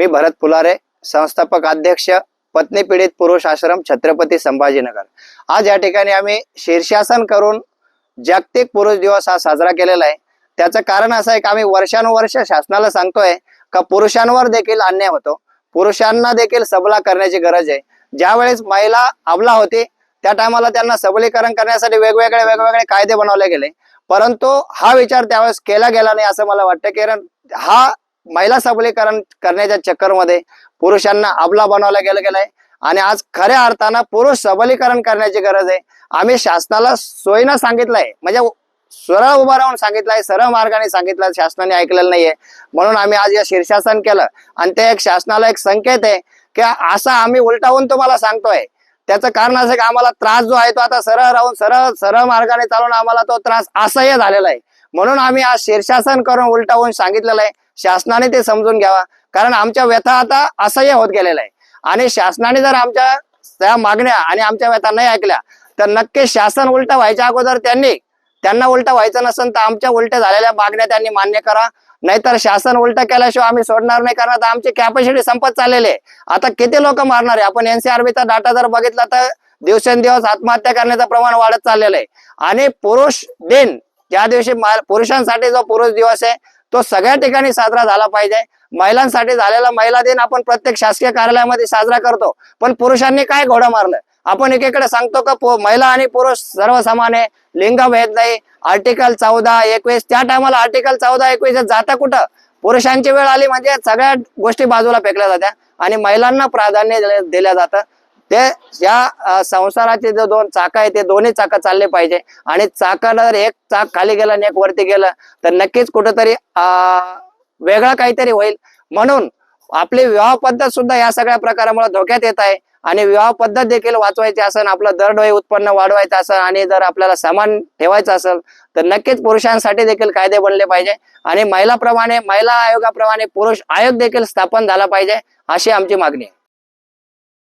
मी भरत फुलारे संस्थापक अध्यक्ष पत्नी पीडित पुरुष आश्रम छत्रपती संभाजीनगर. आज या ठिकाणी आम्ही शीर्षासन करून जागतिक पुरुष दिवस हा साजरा केलेला आहे. त्याचं कारण असं आहे की आम्ही वर्षानुवर्ष शासनाला सांगतोय का पुरुषांवर देखील अन्याय होतो. पुरुषांना देखील सबला करण्याची गरज आहे. ज्यावेळेस महिला अबला होती त्या टायमाला त्यांना सबलीकरण करण्यासाठी वेगवेगळे वेगवेगळे कायदे बनवले गेले. परंतु हा विचार त्यावेळेस केला गेला नाही असं मला वाटतं कारण हा महिला सबलीकरण करण्याच्या चक्करमध्ये पुरुषांना अबला बनवला गेलं गेलंय. आणि आज खऱ्या अर्थानं पुरुष सबलीकरण करण्याची गरज आहे. आम्ही शासनाला सोयीनं सांगितलंय. म्हणजे सरळ उभा राहून सांगितलंय सरळ मार्गाने सांगितलं शासनाने ऐकलेलं नाहीये. म्हणून आम्ही आज या शीर्षासन केलं. आणि ते एक शासनाला एक संकेत आहे की असा आम्ही उलटावून तुम्हाला सांगतोय. त्याचं कारण असं की आम्हाला त्रास जो आहे तो आता सरळ राहून सरळ सरळ मार्गाने चालून आम्हाला तो त्रास असह्य झालेला आहे. म्हणून आम्ही आज शीर्षासन करून उलटावून सांगितलेलं आहे. शासनाने ते समजून घ्यावा. कारण आमच्या व्यथा आता असह्य होत गेलेला आहे आणि शासनाने जर आमच्या त्या मागण्या आणि आमच्या व्यथा नाही ऐकल्या तर नक्की शासन उलट व्हायच्या अगोदर त्यांनी त्यांना उलट व्हायचं नसेल तर आमच्या उलट्या झालेल्या मागण्या त्यांनी मान्य करा. नाहीतर शासन उलट केल्याशिवाय आम्ही सोडणार नाही कारण आता आमची कॅपॅसिटी संपत चाललेली आहे. आता किती लोक मारणार आहे? आपण एनसीआरबीचा डाटा जर बघितला तर दिवसेंदिवस आत्महत्या करण्याचं प्रमाण वाढत चाललेलं आहे. आणि पुरुष दिन ज्या दिवशी पुरुषांसाठी जो पुरुष दिवस आहे तो सगळ्या ठिकाणी साजरा झाला पाहिजे. महिलांसाठी झालेला महिला दिन आपण प्रत्येक शासकीय कार्यालयामध्ये साजरा करतो. पण पुरुषांनी काय घोडं मारलं? आपण एकीकडे सांगतो का महिला आणि पुरुष सर्व समान आहे लिंगभेद नाही. आर्टिकल चौदा एकवीस त्या टायमाला आर्टिकल चौदा एकवीस जाता कुठं? पुरुषांची वेळ आली म्हणजे सगळ्या गोष्टी बाजूला फेकल्या जात्या आणि महिलांना प्राधान्य दिलं जातं. ते या संसाराचे जे दोन चाक आहे ते दोन्ही चाक चालले पाहिजे. आणि चाकाला जर एक चाक खाली गेलं आणि एक वरती गेलं तर नक्कीच कुठंतरी अ, वेगळं काहीतरी होईल. म्हणून आपली विवाह पद्धत सुद्धा या सगळ्या प्रकारामुळे धोक्यात येत आहे. आणि विवाह पद्धत देखील वाचवायची असेल आपलं दरडोई उत्पन्न वाढवायचं असेल आणि जर आपल्याला समान ठेवायचं असेल तर नक्कीच पुरुषांसाठी देखील कायदे बनले पाहिजे. आणि महिलाप्रमाणे महिला आयोगाप्रमाणे पुरुष आयोग देखील स्थापन झाला पाहिजे अशी आमची मागणी आहे.